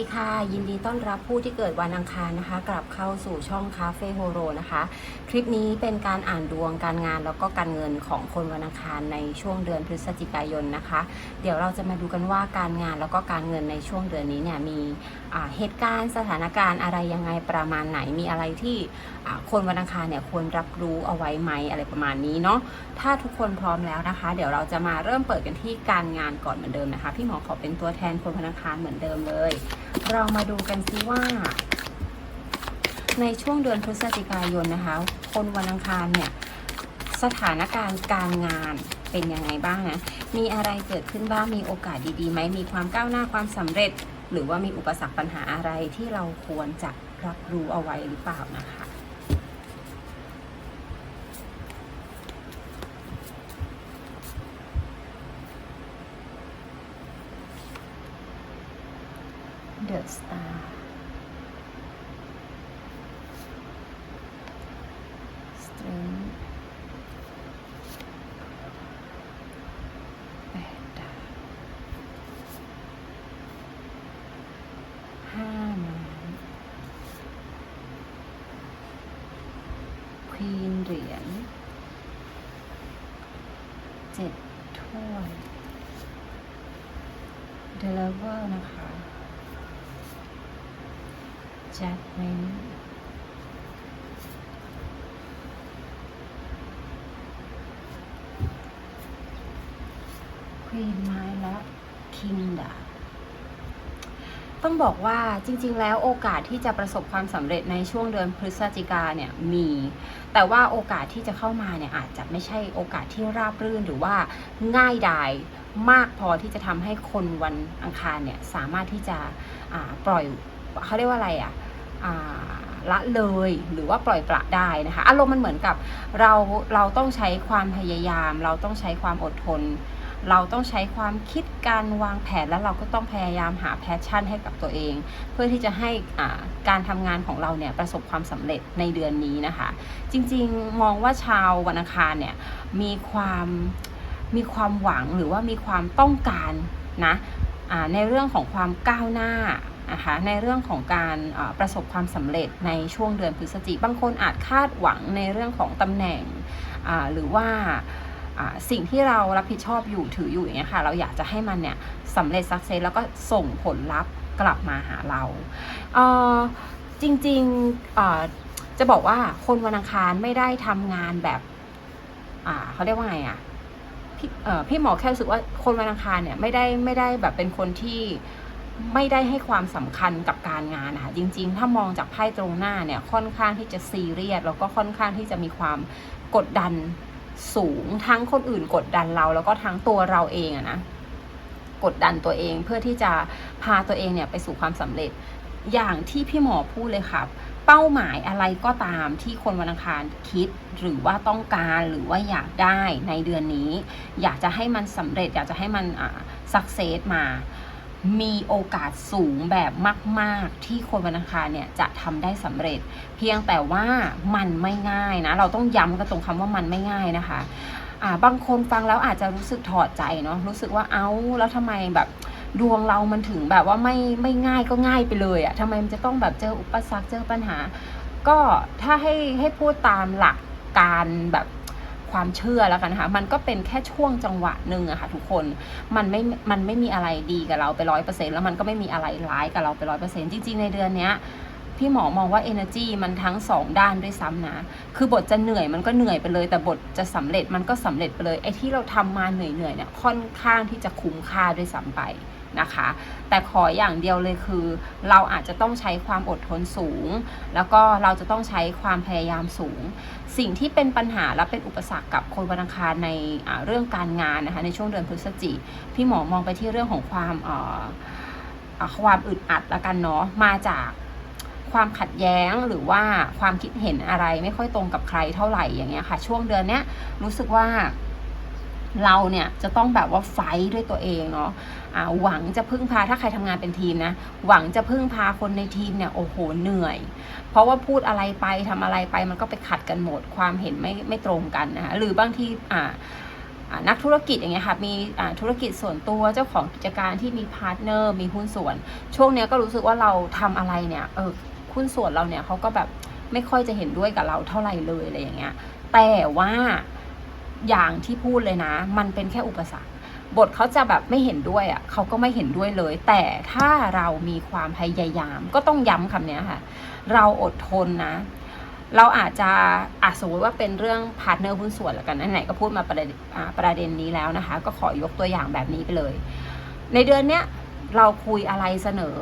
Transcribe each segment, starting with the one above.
ดีค่ะ ยินดีต้อนรับผู้ที่เกิดวันอังคารนะคะ กลับเข้าสู่ช่องคาเฟ่โฮโรนะคะ คลิปนี้เป็นการอ่านดวงการงานแล้วก็การเงินของคนวันอังคารในช่วงเดือนพฤศจิกายนนะคะ เดี๋ยวเราจะมาดูกันว่าการงานแล้วก็การเงินในช่วงเดือนนี้เนี่ยมีเหตุการณ์สถานการณ์อะไรยังไงประมาณไหนมีอะไรที่คนวันอังคารเนี่ยควรรับรู้เอาไว้ไหมอะไรประมาณนี้เนาะถ้าทุกคนพร้อมแล้วนะคะ เดี๋ยวเราจะมาเริ่มเปิดกันที่การงานก่อนเหมือนเดิมนะคะ พี่หมอขอเป็นตัวแทนคนวันอังคารเหมือนเดิมเลย เรามาดูกันซิว่า ในช่วงเดือนพฤศจิกายนนะคะ คนวันอังคารเนี่ยสถานการณ์การงานเป็นยังไงบ้างนะ มีอะไรเกิดขึ้นบ้าง มีโอกาสดีๆไหม มีความก้าวหน้าความสำเร็จ หรือว่ามีอุปสรรคปัญหาอะไรที่เราควรจะรับรู้เอาไว้หรือเปล่านะคะ The Star Strength แปดดาวห้าไม้ควีนเหรียญเจ็ดถ้วยเดลเวอร์นะคะ judgment ควีนไม้และคิงดาต้องบอกว่าจริง ๆ แล้วโอกาสที่จะประสบความสำเร็จในช่วงเดือนพฤศจิกาเนี่ยมี แต่ว่าโอกาสที่จะเข้ามาเนี่ยอาจจะไม่ใช่โอกาสที่ราบรื่นหรือว่าง่ายดายมากพอที่จะทำให้คนวันอังคารเนี่ยสามารถที่จะปล่อยเขาเรียกว่าอะไรอะอ่า ละเลยหรือว่าปล่อยปละได้นะคะอารมณ์มันเหมือนกับเราเราต้องใช้ความพยายาม เราต้องใช้ความอดทน เราต้องใช้ความคิดการวางแผนแล้วเราก็ต้องพยายามหาแพชชั่นให้กับตัวเอง เพื่อที่จะให้อ่าการทำงานของเราเนี่ยประสบความสำเร็จในเดือนนี้นะคะ จริงๆมองว่าชาววันอังคารเนี่ยมีความมีความหวังหรือว่ามีความต้องการนะอ่าในเรื่องของความก้าวหน้า นะคะในเรื่องของการประสบความสำเร็จในช่วงเดือนพฤศจิกบางคนอาจคาดหวังในเรื่องของตำแหน่งหรือว่าสิ่งที่เรารับผิดชอบอยู่ถืออยู่อย่างเงี้ยค่ะเราอยากจะให้มันเนี่ยสำเร็จสักเซสแล้วก็ส่งผลลัพธ์กลับมาหาเราเจริงๆจะบอกว่าคนวันอังคารไม่ได้ทำงานแบบเขาเรียกว่าไงอะพี่เอ่อพี่หมอแค่รู้สึกว่าคนวันอังคารเนี่ยไม่ได้ไม่ได้แบบเป็นคนที่ ไม่ได้ให้ความสำคัญกับการงานนะคะจริงๆ ถ้ามองจากไพ่ตรงหน้าเนี่ยค่อนข้างที่จะซีเรียสแล้วก็ค่อนข้างที่จะมีความกดดันสูงทั้งคนอื่นกดดันเรา แล้วก็ทั้งตัวเราเองอะนะกดดันตัวเองเพื่อที่จะพาตัวเองเนี่ยไปสู่ความสำเร็จอย่างที่พี่หมอพูดเลยครับ เป้าหมายอะไรก็ตามที่คนวันอังคารคิดหรือว่าต้องการหรือว่าอยากได้ในเดือนนี้ อยากจะให้มันสำเร็จ อยากจะให้มันอ่าสักเซสมา มีโอกาสสูงแบบมาก ๆ ที่คนวันอังคารเนี่ยจะทำได้สำเร็จ เพียงแต่ว่ามันไม่ง่ายนะ เราต้องย้ำกันตรงคำว่ามันไม่ง่ายนะคะอ่าบางคนฟังแล้วอาจจะรู้สึกถอดใจเนาะรู้สึกว่าเอ้าแล้วทำไมแบบดวงเรามันถึงแบบว่าไม่ไม่ง่ายก็ง่ายไปเลยอะทำไมมันจะต้องแบบเจออุปสรรคเจอปัญหา ก็ถ้าให้ให้พูดตามหลักการแบบ ความเชื่อแล้วกันนะคะมันก็เป็นแค่ช่วงจังหวะหนึ่งอะค่ะทุกคนมันไม่มันไม่มีอะไรดีกับเราไปร้อยเปอร์เซ็นต์แล้วมันก็ไม่มีอะไรร้ายกับเราไปร้อยเปอร์เซ็นต์จริงๆในเดือนเนี้ยพี่หมอมองว่า energy มันทั้งสองด้านด้วยซ้ำนะ คือบทจะเหนื่อยมันก็เหนื่อยไปเลย แต่บทจะสำเร็จมันก็สำเร็จไปเลย ไอ้ที่เราทำมาเหนื่อยๆเนี่ยค่อนข้างที่จะคุ้มค่าด้วยซ้ำไป นะคะ แต่ขออย่างเดียวเลยคือ เราอาจจะต้องใช้ความอดทนสูง แล้วก็เราจะต้องใช้ความพยายามสูง สิ่งที่เป็นปัญหาและเป็นอุปสรรคกับคนวันอังคารในเรื่องการงานนะคะในช่วงเดือนพฤศจิกพี่หมอมองไปที่เรื่องของความความอึดอัดละกันเนาะมาจากความขัดแย้งหรือว่าความคิดเห็นอะไรไม่ค่อยตรงกับใครเท่าไหร่อย่างเงี้ยค่ะ ช่วงเดือนเนี้ยรู้สึกว่า เราเนี่ยจะต้องแบบว่าไฟด้วยตัวเองเนาะหวังจะพึ่งพาถ้าใครทำงานเป็นทีมนะหวังจะพึ่งพาคนในทีมเนี่ยโอ้โหเหนื่อย เพราะว่าพูดอะไรไปทำอะไรไปมันก็ไปขัดกันหมดความเห็นไม่ไม่ตรงกันนะคะหรือบางทีอ่านักธุรกิจอย่างเงี้ยค่ะมีธุรกิจส่วนตัวเจ้าของกิจการที่มีพาร์ทเนอร์มีหุ้นส่วน ช่วงเนี้ยก็รู้สึกว่าเราทำอะไรเนี่ยเออหุ้นส่วนเราเนี่ยเขาก็แบบไม่ค่อยจะเห็นด้วยกับเราเท่าไหร่เลยอะไรอย่างเงี้ยแต่ว่า อย่างที่พูดเลยนะ มันเป็นแค่อุปสรรค บทเขาจะแบบไม่เห็นด้วยอะ่ะเขาก็ไม่เห็นด้วยเลย แต่ถ้าเรามีความพยายาม ก็ต้องย้ำคำนี้ค่ะ เราอดทนนะ เราอาจจะอาจสมมติว่าเป็นเรื่องพาร์ทเนอร์หุ้นส่วนแล้วกันไหนๆก็พูดมาประเด็นประเด็นนี้แล้วนะคะ ก็ขอยกตัวอย่างแบบนี้ไปเลย ในเดือนเนี้ยเราคุยอะไรเสนอ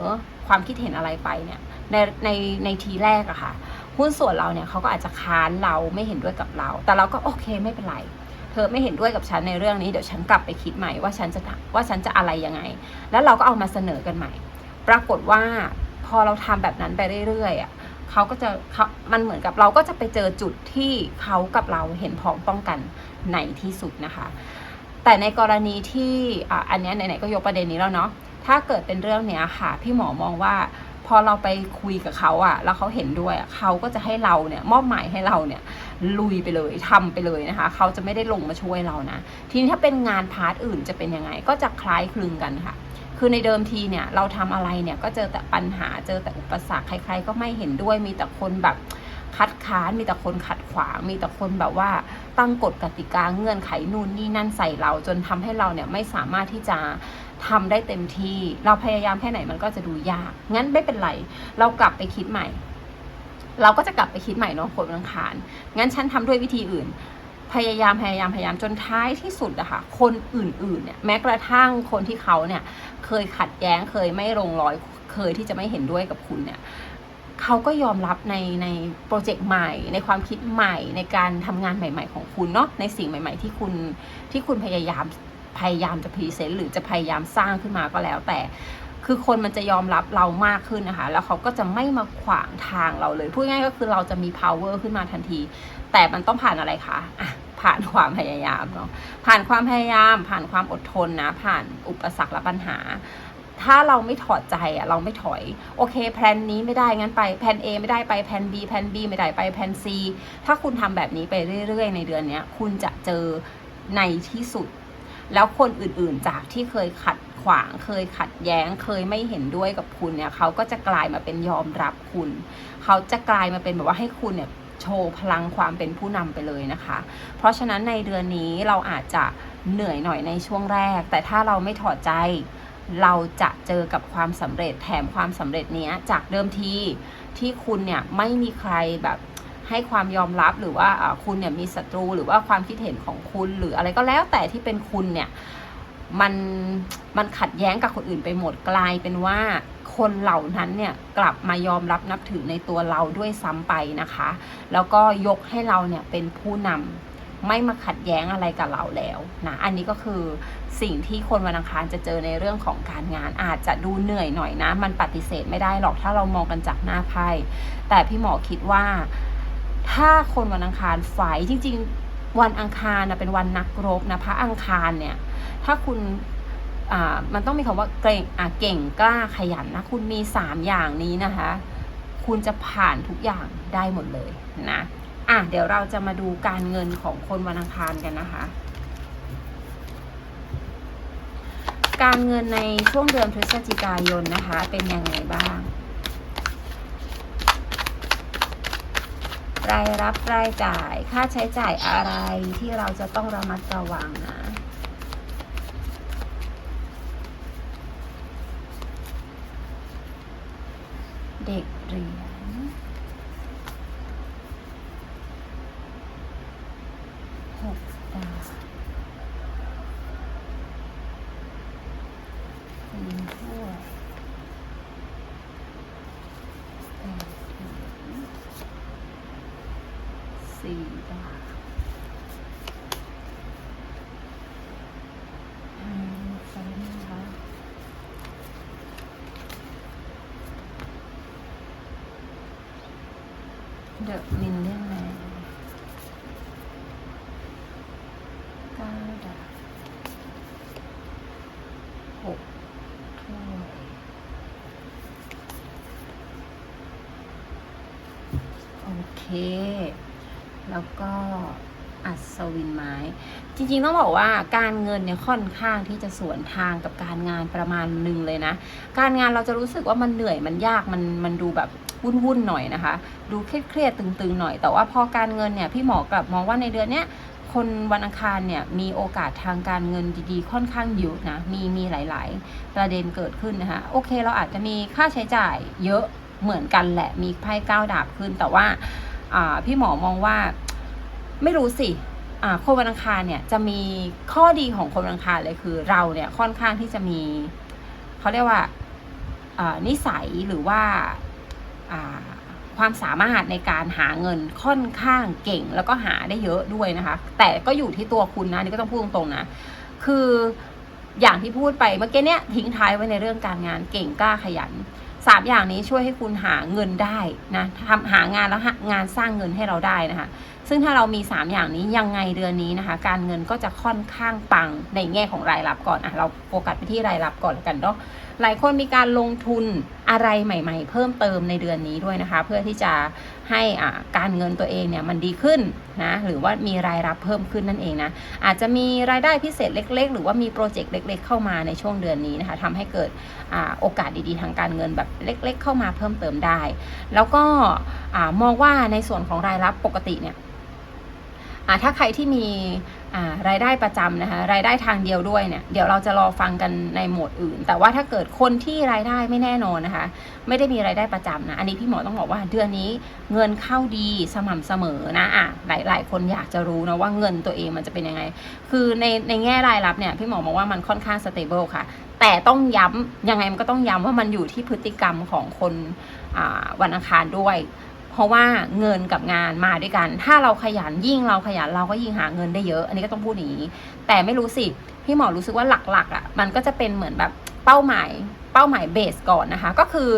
ความคิดเห็นอะไรไปเนี่ยในในในทีแรกอะค่ะหุ้นส่วนเราเนี่ยเขาก็อาจจะค้านเราไม่เห็นด้วยกับเรา แต่เราก็โอเคไม่เป็นไร เธอไม่เห็นด้วยกับฉันในเรื่องนี้เดี๋ยวฉันกลับไปคิดใหม่ว่าฉันจะว่าฉันจะอะไรยังไง แล้วเราก็เอามาเสนอกันใหม่ ปรากฏว่าพอเราทำแบบนั้นไปเรื่อยๆอะเขาก็จะเขามันเหมือนกับเราก็จะไปเจอจุดที่เขากับเราเห็นพ้องต้องกันในที่สุดนะคะ แต่ในกรณีที่อะอันเนี้ยไหนๆก็ยกประเด็นนี้แล้วเนาะถ้าเกิดเป็นเรื่องเนี้ยค่ะพี่หมอมองว่า พอเราไปคุยกับเขาอะแล้วเขาเห็นด้วยเขาก็จะให้เราเนี่ยมอบหมายให้เราเนี่ยลุยไปเลยทำไปเลยนะคะ เขาจะไม่ได้ลงมาช่วยเรานะ ทีนี้ถ้าเป็นงานพาร์ทอื่นจะเป็นยังไง ก็จะคล้ายคลึงกันค่ะ คือในเดิมทีเนี่ยเราทำอะไรเนี่ยก็เจอแต่ปัญหาเจอแต่อุปสรรคใคร ๆ ก็ไม่เห็นด้วยมีแต่คนแบบคัดค้านมีแต่คนขัดขวางมีแต่คนแบบว่าตั้งกฎกติกาเงื่อนไขนู่นนี่นั่นใส่เราจนทำให้เราเนี่ยไม่สามารถที่จะ ทำได้เต็มที่ เราพยายามแค่ไหนมันก็จะดูยาก งั้นไม่เป็นไร เรากลับไปคิดใหม่ เราก็จะกลับไปคิดใหม่เนาะคนอังคารงั้นฉันทำด้วยวิธีอื่น พยายามพยายามพยายามจนท้ายที่สุดอะค่ะ คนอื่นๆเนี่ยแม้กระทั่งคนที่เขาเนี่ย เคยขัดแย้งเคยไม่ลงรอยเคยที่จะไม่เห็นด้วยกับคุณเนี่ยเขาก็ยอมรับในในโปรเจกต์ใหม่ ในความคิดใหม่ในการทำงานใหม่ ๆ ของคุณเนาะในสิ่งใหม่ ๆ ที่คุณที่คุณพยายาม พยายามจะพรีเซนต์หรือจะพยายามสร้างขึ้นมาก็แล้วแต่คือคนมันจะยอมรับเรามากขึ้นนะคะ แล้วเขาก็จะไม่มาขวางทางเราเลย พูดง่ายก็คือเราจะมี power ขึ้นมาทันที แต่มันต้องผ่านอะไรคะอะผ่านความพยายามเนาะ ผ่านความพยายาม ผ่านความอดทนนะ ผ่านอุปสรรคและปัญหา ถ้าเราไม่ถอดใจอะเราไม่ถอย โอเคแพลนนี้ไม่ได้งั้นไปแพลน A ไม่ได้ไปแพลน B แพลน B ไม่ได้ไปแพลน C ถ้าคุณทำแบบนี้ไปเรื่อยๆ ในเดือนเนี้ยคุณจะเจอในที่สุด แล้วคนอื่นๆจากที่เคยขัดขวางเคยขัดแย้งเคยไม่เห็นด้วยกับคุณเนี่ยเขาก็จะกลายมาเป็นยอมรับคุณ เขาจะกลายมาเป็นแบบว่าให้คุณเนี่ยโชว์พลังความเป็นผู้นำไปเลยนะคะ เพราะฉะนั้นในเดือนนี้เราอาจจะเหนื่อยหน่อยในช่วงแรก แต่ถ้าเราไม่ถอดใจ เราจะเจอกับความสำเร็จแถมความสำเร็จเนี้ยจากเดิมทีที่คุณเนี่ยไม่มีใครแบบ ให้ความยอมรับหรือว่าคุณเนี่ยมีศัตรูหรือว่าความคิดเห็นของคุณหรืออะไรก็แล้วแต่ที่เป็นคุณเนี่ยมันมันขัดแย้งกับคนอื่นไปหมดกลายเป็นว่าคนเหล่านั้นเนี่ยกลับมายอมรับนับถือในตัวเราด้วยซ้ำไปนะคะ แล้วก็ยกให้เราเนี่ยเป็นผู้นำไม่มาขัดแย้งอะไรกับเราแล้วนะอันนี้ก็คือสิ่งที่คนวันอังคารจะเจอในเรื่องของการงาน อาจจะดูเหนื่อยหน่อยนะ มันปฏิเสธไม่ได้หรอกถ้าเรามองกันจากหน้าไพ่แต่พี่หมอคิดว่า ถ้าคนวันอังคารฝ่ายจริง ๆ วันอังคารนะเป็นวันนักรบนะพระอังคารเนี่ย ถ้าคุณอ่ามันต้องมีคำว่าเก่งอ่าเก่งกล้าขยันนะ คุณมีสามอย่างนี้นะคะ คุณจะผ่านทุกอย่างได้หมดเลยนะอะเดี๋ยวเราจะมาดูการเงินของคนวันอังคารกันนะคะ การเงินในช่วงเดือนพฤศจิกายนนะคะ เป็นยังไงบ้าง รายรับรายจ่าย ค่าใช้จ่ายอะไรที่เราจะต้องระมัดระวังนะเด็กเรียนหกดาบสี่ถ้วยแปดเหรียญสี่ดาบห้าไฟนะคะ เดอะมินเลียนแมนเก้าดาบหกถ้วยโอเค แล้วก็อัศวินไม้ จริงๆต้องบอกว่าการเงินเนี่ยค่อนข้างที่จะสวนทางกับการงานประมาณหนึ่งเลยนะ การงานเราจะรู้สึกว่ามันเหนื่อยมันยากมันมันดูแบบ วุ่นๆหน่อยนะคะ ดูเครียดๆตึงๆหน่อย แต่ว่าพอการเงินเนี่ยพี่หมอกลับมองว่าในเดือนเนี้ยคนวันอังคารเนี่ยมีโอกาสทางการเงินดีๆ ค่อนข้างเยอะนะมีมีหลายๆ ประเด็นเกิดขึ้นนะคะโอเคเราอาจจะมีค่าใช้จ่ายเยอะเหมือนกันแหละมีไพ่ก้าวดาบขึ้น แต่ว่าพี่หมอมองว่าไม่รู้สิอ่าคนวันอังคารเนี่ยจะมีข้อดีของคนวันอังคารเลยคือเราเนี่ยค่อนข้างที่จะมีเขาเรียกว่านิสัยหรือว่า ความสามารถในการหาเงินค่อนข้างเก่งแล้วก็หาได้เยอะด้วยนะคะ แต่ก็อยู่ที่ตัวคุณนะนี่ก็ต้องพูดตรงๆนะ คืออย่างที่พูดไปเมื่อกี้เนี่ยทิ้งท้ายไว้ในเรื่องการงานเก่งกล้าขยันสามอย่างนี้ช่วยให้คุณหาเงินได้นะทำหางานแล้วงานสร้างเงินให้เราได้นะคะ ซึ่งถ้าเรามี 3 อย่างนี้ยังไงเดือนนี้นะคะ การเงินก็จะค่อนข้างปังในแง่ของรายรับก่อนอะเราโฟกัสไปที่รายรับก่อนแล้วกันเนาะ หลายคนมีการลงทุนอะไรใหม่ ๆ เพิ่มเติมในเดือนนี้ด้วยนะคะ เพื่อที่จะให้อ่าการเงินตัวเองเนี่ยมันดีขึ้นนะหรือว่ามีรายรับเพิ่มขึ้นนั่นเองนะอาจจะมีรายได้พิเศษเล็ก ๆ หรือว่ามีโปรเจกต์เล็ก ๆ เข้ามาในช่วงเดือนนี้นะคะทำให้เกิดอโอกาสดีๆ ทางการเงินแบบเล็ก ๆ เข้ามาเพิ่มเติมได้ แล้วก็อมองว่าในส่วนของรายรับปกติเนี่ย ถ้าใครที่มีรายได้ประจำนะคะรายได้ทางเดียวด้วยเนี่ยเดี๋ยวเราจะรอฟังกันในโหมดอื่น แต่ว่าถ้าเกิดคนที่รายได้ไม่แน่นอนนะคะ ไม่ได้มีรายได้ประจำนะอันนี้พี่หมอต้องบอกว่าเดือนนี้เงินเข้าดีสม่ำเสมอนะอะหลายหลายคนอยากจะรู้นะว่าเงินตัวเองมันจะเป็นยังไง คือในในแง่รายรับเนี่ยพี่หมอมองว่ามันค่อนข้างสเตเบิลค่ะแต่ต้องย้ำยังไงมันก็ต้องย้ำว่ามันอยู่ที่พฤติกรรมของคนวันอังคารด้วย ราะว่าเงินกับงานมาด้วยกัน ถ้าเราขยันยิ่งเราขยันเราก็ยิ่งหาเงินได้เยอะ อันนี้ก็ต้องพูดอย่างนี้ แต่ไม่รู้สิ พี่หมอรู้สึกว่าหลักๆอะ มันก็จะเป็นเหมือนแบบเป้าหมาย เป้าหมายเบสก่อนนะคะ ก็คือ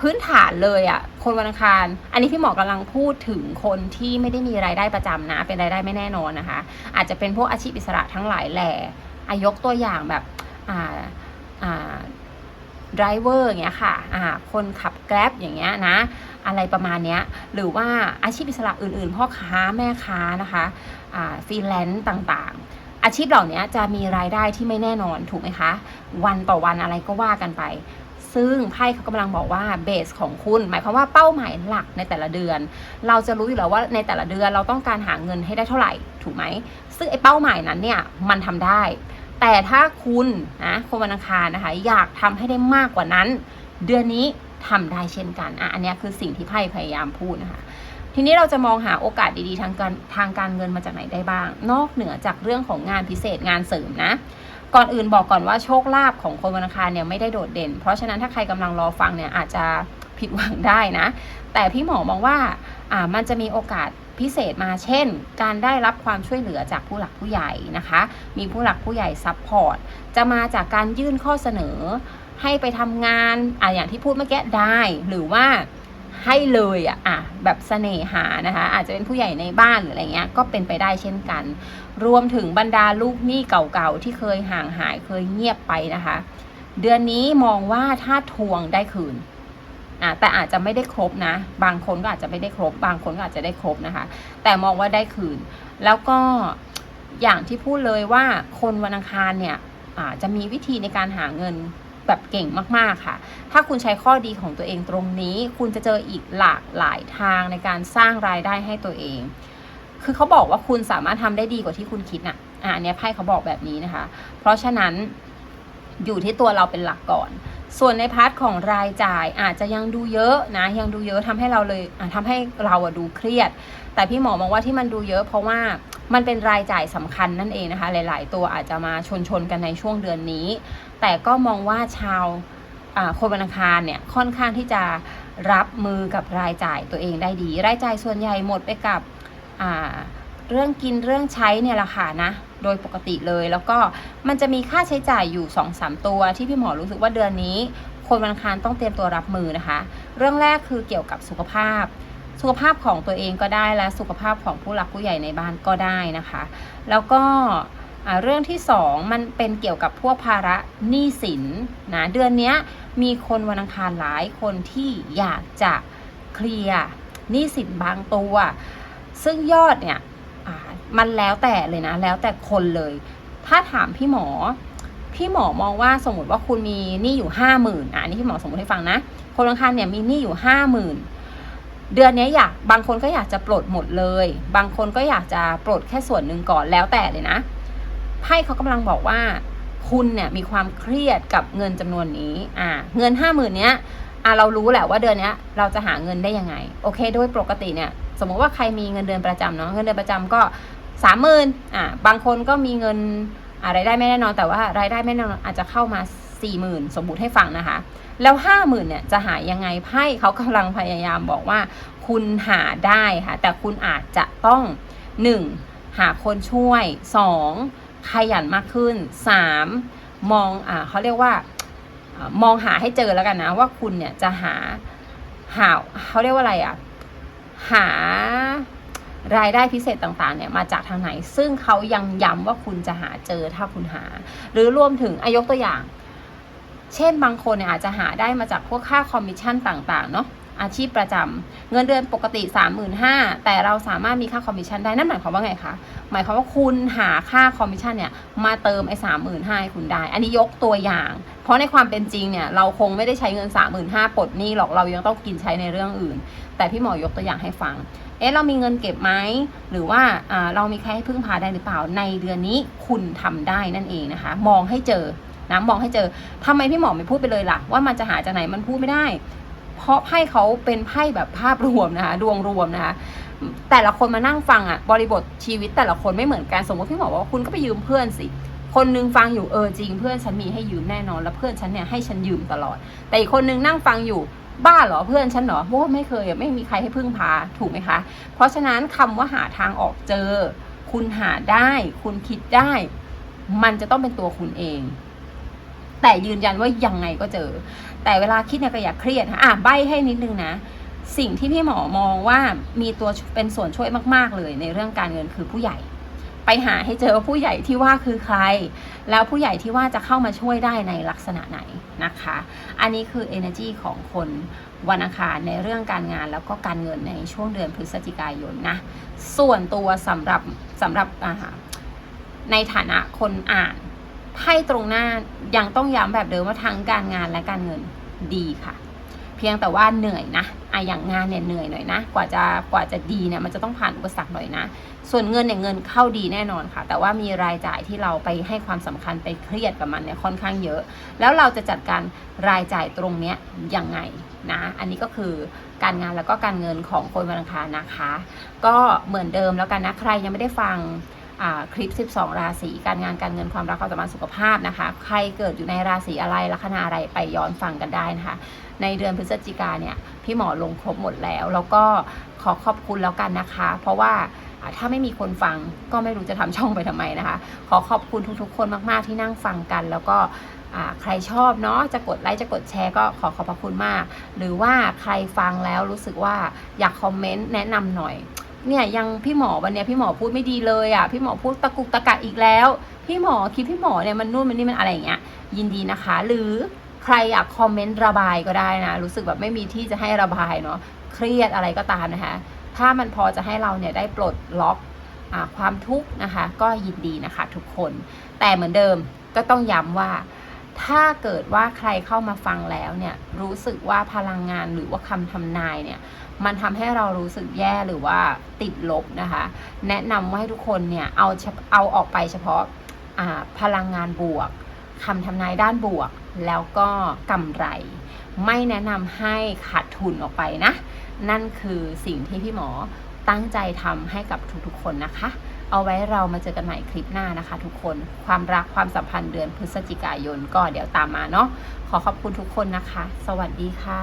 พื้นฐานเลยอะ คนวันอังคาร อันนี้พี่หมอกำลังพูดถึงคนที่ไม่ได้มีรายได้ประจำนะ เป็นรายได้ไม่แน่นอนนะคะ อาจจะเป็นพวกอาชีพอิสระทั้งหลายแหล่อายกตัวอย่างแบบ อ่า อ่า ดรเวอร์อย่างเงี้ยค่ะอ่าคนขับแกร็บอย่างเงี้ยนะ อะไรประมาณเนี้ย หรือว่าอาชีพอิสระอื่นๆ พ่อค้าแม่ค้านะคะอ่าฟรีแลนซ์ต่างๆ อาชีพเหล่านี้จะมีรายได้ที่ไม่แน่นอนถูกไหมคะ วันต่อวันอะไรก็ว่ากันไป ซึ่งไพ่เขากำลังบอกว่าเบสของคุณ หมายความว่าเป้าหมายหลักในแต่ละเดือน เราจะรู้อยู่แล้วว่าในแต่ละเดือนเราต้องการหาเงินให้ได้เท่าไหร่ถูกไหมซึ่งไอ้เป้าหมายนั้นเนี่ยมันทำได้ แต่ถ้าคุณนะคนวันอังคารนะคะ อยากทำให้ได้มากกว่านั้น เดือนนี้ทำได้เช่นกันอะอันนี้คือสิ่งที่ไพ่พยายามพูดนะคะ ทีนี้เราจะมองหาโอกาสดีๆทางการทางการเงินมาจากไหนได้บ้าง นอกเหนือจากเรื่องของงานพิเศษงานเสริมนะก่อนอื่นบอกก่อนว่าโชคลาภของคนวันอังคารเนี่ยไม่ได้โดดเด่น เพราะฉะนั้นถ้าใครกำลังรอฟังเนี่ยอาจจะผิดหวังได้นะ แต่พี่หมอมองว่าอ่ามันจะมีโอกาส พิเศษมาเช่น การได้รับความช่วยเหลือจากผู้หลักผู้ใหญ่นะคะ มีผู้หลักผู้ใหญ่ซัพพอร์ตจะมาจากการยื่นข้อเสนอ ให้ไปทำงานอะอย่างที่พูดเมื่อกี้ได้หรือว่าให้เลยอะอะแบบเสน่หานะคะ อาจจะเป็นผู้ใหญ่ในบ้านหรืออะไรเงี้ยก็เป็นไปได้เช่นกัน รวมถึงบรรดาลูกหนี้เก่าๆที่เคยห่างหายเคยเงียบไปนะคะ เดือนนี้มองว่าถ้าทวงได้คืน อะแต่อาจจะไม่ได้ครบนะ บางคนก็อาจจะไม่ได้ครบ บางคนก็อาจจะได้ครบนะคะ แต่มองว่าได้คืน แล้วก็อย่างที่พูดเลยว่าคนวันอังคารเนี่ยอาจะมีวิธีในการหาเงินแบบเก่งมากๆค่ะ ถ้าคุณใช้ข้อดีของตัวเองตรงนี้ คุณจะเจออีกหลากหลายทางในการสร้างรายได้ให้ตัวเอง คือเขาบอกว่าคุณสามารถทำได้ดีกว่าที่คุณคิดน่ะอ่าอันเนี้ยไพ่เขาบอกแบบนี้นะคะ เพราะฉะนั้นอยู่ที่ตัวเราเป็นหลักก่อน ส่วนในพาร์ทของรายจ่ายอาจจะยังดูเยอะนะยังดูเยอะทำให้เราเลยอะทำให้เราอะดูเครียด แต่พี่หมอมองว่าที่มันดูเยอะ เพราะว่ามันเป็นรายจ่ายสำคัญนั่นเองนะคะ หลาย ๆ ตัวอาจจะมาชนชนๆกันในช่วงเดือนนี้ แต่ก็มองว่าชาวคนวันอังคารเนี่ยค่อนข้างที่จะรับมือกับรายจ่ายตัวเองได้ดี รายจ่ายส่วนใหญ่หมดไปกับเรื่องกินเรื่องใช้เนี่ยแหละค่ะนะ โดยปกติเลย แล้วก็มันจะมีค่าใช้จ่ายอยู่2อสตัวที่พี่หมอรู้สึกว่าเดือนนี้ คนวันอังคารต้องเตรียมตัวรับมือนะคะ เรื่องแรกคือเกี่ยวกับสุขภาพ สุขภาพของตัวเองก็ได้และสุขภาพของผู้หลักผู้ใหญ่ในบ้านก็ได้นะคะ แล้วก็เรื่องที่สองมันเป็นเกี่ยวกับพวกภาระหนี้สินนะเดือนนี้มีคนวันอังคารหลายคนที่อยากจะเคลียร์หนี้สินบางตัว ซึ่งยอดเนี่ย มันแล้วแต่เลยนะ แล้วแต่คนเลย ถ้าถามพี่หมอ พี่หมอมองว่าสมมติว่าคุณมีหนี้อยู่ห้าหมื่นอะอันนี้พี่หมอสมมติให้ฟังนะ คนอังคารเนี่ยมีหนี้อยู่ห้าหมื่นเดือนนี้อยากบางคนก็อยากจะปลดหมดเลย บางคนก็อยากจะปลดแค่ส่วนหนึ่งก่อนแล้วแต่เลยนะไพ่เขากำลังบอกว่า คุณเนี่ยมีความเครียดกับเงินจำนวนนี้อ่าเงินห้าหมื่นเนี้ยอะเรารู้แหละว่าเดือนนี้เราจะหาเงินได้ยังไง โอเค โดยปกติเนี่ย สมมติว่าใครมีเงินเดือนประจำเนาะเงินเดือนประจำก็ สามหมื่นอ่าบางคนก็มีเงินอะไรายได้ไม่แน่นอน แต่ว่ารายได้ไม่แน่นอนอาจจะเข้ามาสี่หมื่นสมมติให้ฟังนะคะ แล้วห้าหมื่นเนี่ยจะหายังไงไพ่เขากำลังพยายามบอกว่า คุณหาได้ค่ะ แต่คุณอาจจะต้องหนึ่งหาคนช่วยสองขยันมากขึ้นสามมองอ่าเขาเรียกว่ามองหาให้เจอแล้วกันนะ ว่าคุณเนี่ยจะหาหาเขาเรียกว่าอะไรอะ หา รายได้พิเศษต่างๆเนี่ยมาจากทางไหน ซึ่งเขายังย้ำว่าคุณจะหาเจอถ้าคุณหา หรือรวมถึงอายกตัวอย่าง เช่นบางคนเนี่ยอาจจะหาได้มาจากพวกค่าคอมมิชชั่นต่างๆเนาะ อาชีพประจำเงินเดือนปกติ 35,000แต่เราสามารถมีค่าคอมมิชชั่นได้นั่นหมายความว่าไงคะหมายความว่าคุณหาค่าคอมมิชชั่นเนี่ยมาเติมไอ้สามหมื่นห้าคุณได้ อันนี้ยกตัวอย่าง เพราะในความเป็นจริงเนี่ยเราคงไม่ได้ใช้เงินสามหมื่นห้าปลดหนี้หรอกเรายังต้องกินใช้ในเรื่องอื่น แต่พี่หมอยกตัวอย่างให้ฟังเอ๊ะเรามีเงินเก็บไหมหรือว่าอ่าเรามีใครให้พึ่งพาได้หรือเปล่าในเดือนนี้คุณทำได้นั่นเองนะคะ มองให้เจอนะมองให้เจอทำไมพี่หมอไม่พูดไปเลยล่ะ ว่ามันจะหาจากไหนมันพูดไม่ได้ เพราะไพ่เขาเป็นไพ่แบบภาพรวมนะคะดวงรวมนะคะแต่ละคนมานั่งฟังอะบริบทชีวิตแต่ละคนไม่เหมือนกันสมมติพี่หมอบอกว่าคุณก็ไปยืมเพื่อนสิคนนึงฟังอยู่เออจริงเพื่อนฉันมีให้ยืมแน่นอน แล้วเพื่อนฉันเนี่ยให้ฉันยืมตลอด แต่อีกคนนึงนั่งฟังอยู่บ้าเหรอเพื่อนฉันเหรอโว้ไม่เคยไม่มีใครให้พึ่งพาถูกไหมคะ เพราะฉะนั้นคำว่าหาทางออกเจอ คุณหาได้ คุณคิดได้ มันจะต้องเป็นตัวคุณเอง แต่ยืนยันว่ายังไงก็เจอ แต่เวลาคิดเนี่ยก็อย่าเครียดค่ะอะใบให้นิดนึงนะ สิ่งที่พี่หมอมองว่ามีตัวเป็นส่วนช่วยมาก ๆ เลยในเรื่องการเงินคือผู้ใหญ่ ไปหาให้เจอว่าผู้ใหญ่ที่ว่าคือใคร แล้วผู้ใหญ่ที่ว่าจะเข้ามาช่วยได้ในลักษณะไหนนะคะ อันนี้คือ energy ของคนวันอังคารในเรื่องการงานแล้วก็การเงินในช่วงเดือนพฤศจิกายนนะ ส่วนตัวสำหรับสำหรับในฐานะคนอ่าน ไพ่ตรงหน้ายังต้องย้ำแบบเดิมว่าทั้งการงานและการเงินดีค่ะ เพียงแต่ว่าเหนื่อยนะอะอย่างงานเนี่ยเหนื่อยหน่อยนะ กว่าจะกว่าจะดีเนี่ยมันจะต้องผ่านอุปสรรคหน่อยนะ ส่วนเงินเนี่ยเงินเข้าดีแน่นอนค่ะ แต่ว่ามีรายจ่ายที่เราไปให้ความสำคัญไปเครียดกับมันเนี่ยค่อนข้างเยอะ แล้วเราจะจัดการรายจ่ายตรงเนี้ยยังไงนะ อันนี้ก็คือการงานแล้วก็การเงินของคนวันอังคารนะคะ ก็เหมือนเดิมแล้วกันนะใครยังไม่ได้ฟัง คลิป 12 ราศีการงานการเงินความรักความสัมพันธ์สุขภาพนะคะ ใครเกิดอยู่ในราศีอะไรลัคนาอะไรไปย้อนฟังกันได้นะคะ ในเดือนพฤศจิกาเนี่ยพี่หมอลงครบหมดแล้ว แล้วก็ขอขอบคุณแล้วกันนะคะ เพราะว่าถ้าไม่มีคนฟังก็ไม่รู้จะทำช่องไปทำไมนะคะ ขอขอบคุณทุกๆ คนมากๆที่นั่งฟังกัน แล้วก็ใครชอบเนาะจะกดไลค์จะกดแชร์ก็ขอขอบพระคุณมาก หรือว่าใครฟังแล้วรู้สึกว่าอยากคอมเมนต์แนะนำหน่อย เนี่ยยังพี่หมอวันเนี้ยพี่หมอพูดไม่ดีเลยอะพี่หมอพูดตะกุกตะกักอีกแล้ว พี่หมอคิดพี่หมอเนี่ยมันนู่นมันนี่มันอะไรอย่างเงี้ยยินดีนะคะ หรือใครอยากคอมเมนต์ระบายก็ได้นะ รู้สึกแบบไม่มีที่จะให้ระบายเนาะเครียดอะไรก็ตามนะคะ ถ้ามันพอจะให้เราเนี่ยได้ปลดล็อกอความทุกข์นะคะ ก็ยินดีนะคะทุกคน แต่เหมือนเดิมก็ต้องย้ำว่า ถ้าเกิดว่าใครเข้ามาฟังแล้วเนี่ยรู้สึกว่าพลังงานหรือว่าคำทำนายเนี่ยมันทำให้เรารู้สึกแย่หรือว่าติดลบนะคะ แนะนำว่าให้ทุกคนเนี่ยเอาเอาออกไปเฉพาะาพลังงานบวกคำทำนายด้านบวก แล้วก็กำไร ไม่แนะนำให้ขาดทุนออกไปนะ นั่นคือสิ่งที่พี่หมอตั้งใจทำให้กับทุกๆคนนะคะ เอาไว้เรามาเจอกันใหม่คลิปหน้านะคะ ทุกคนความรักความสัมพันธ์เดือนพฤศจิกายนก็เดี๋ยวตามมาเนาะขอขอบคุณทุกคนนะคะ สวัสดีค่ะ